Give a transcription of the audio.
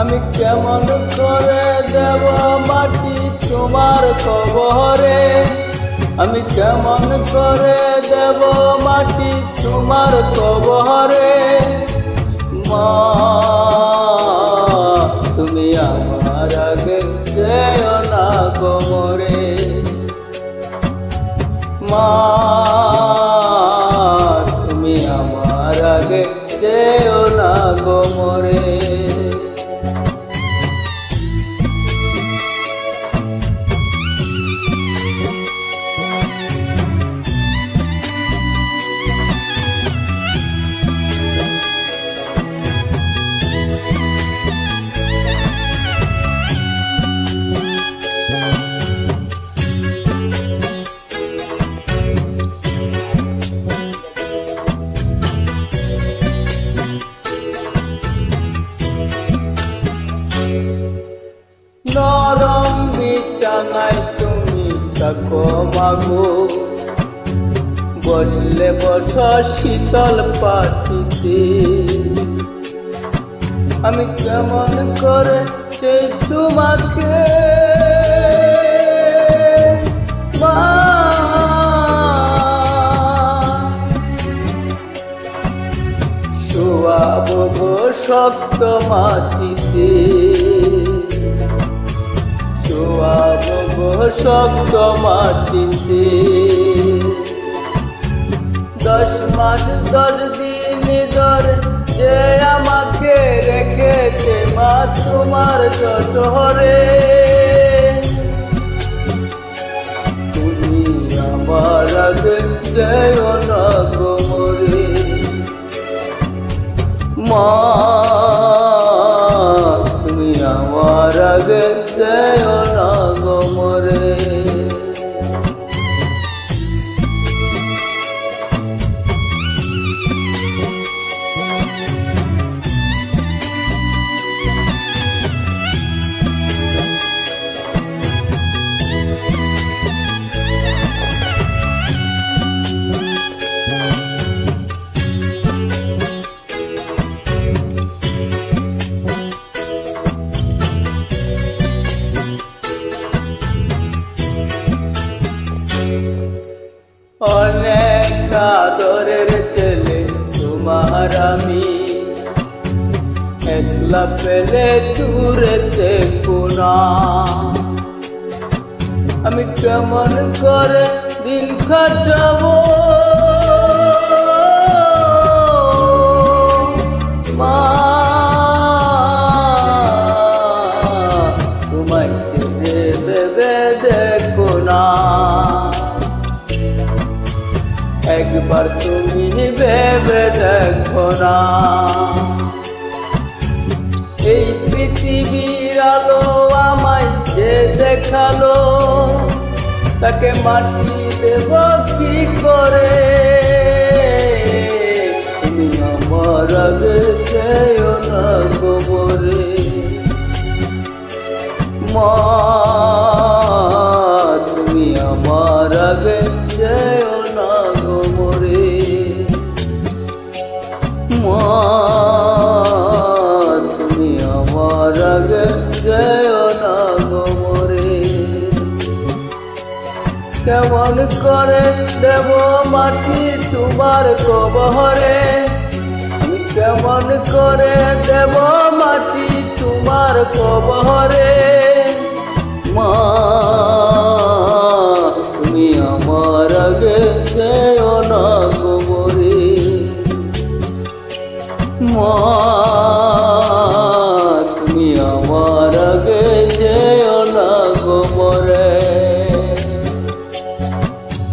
আমি কেমন করে দেব মাটি তোমার কবরে? আমি কেমন করে দেব মাটি তোমার কবরে? মা, তুমি আমার আগে যেও না কোমরে মা বিছানায় তুমি থাকো মাগো বসলে বস শীতল পাটিতে আমি কেমন করে সেই তোমাকে? শোয়াব শক্ত মাটিতে। শক্ত মাটিতে। দশ মাস, দশ দিন ধরে যে আমাকে রেখেছে মা, তোমার চটরে তুমি আমার না মা, তুমি আমার আদরের তোমার আমি। একলা পেলে দূরেতে কোনা। আমি কেমন করে দিন কাটাবো? ভেবে দেখো না। এই পৃথিবীর আলো আমায় যে দেখাল, তাকে মাটি দেব কি করে? তুমি আমার আগে যেও না গোবরে মা তুমি আমার আগে যেও না গোমরে কেমন করে দেব মাটি তোমার কবহরে? আমি কেমন করে দেব মাটি তোমার কবহরে? মা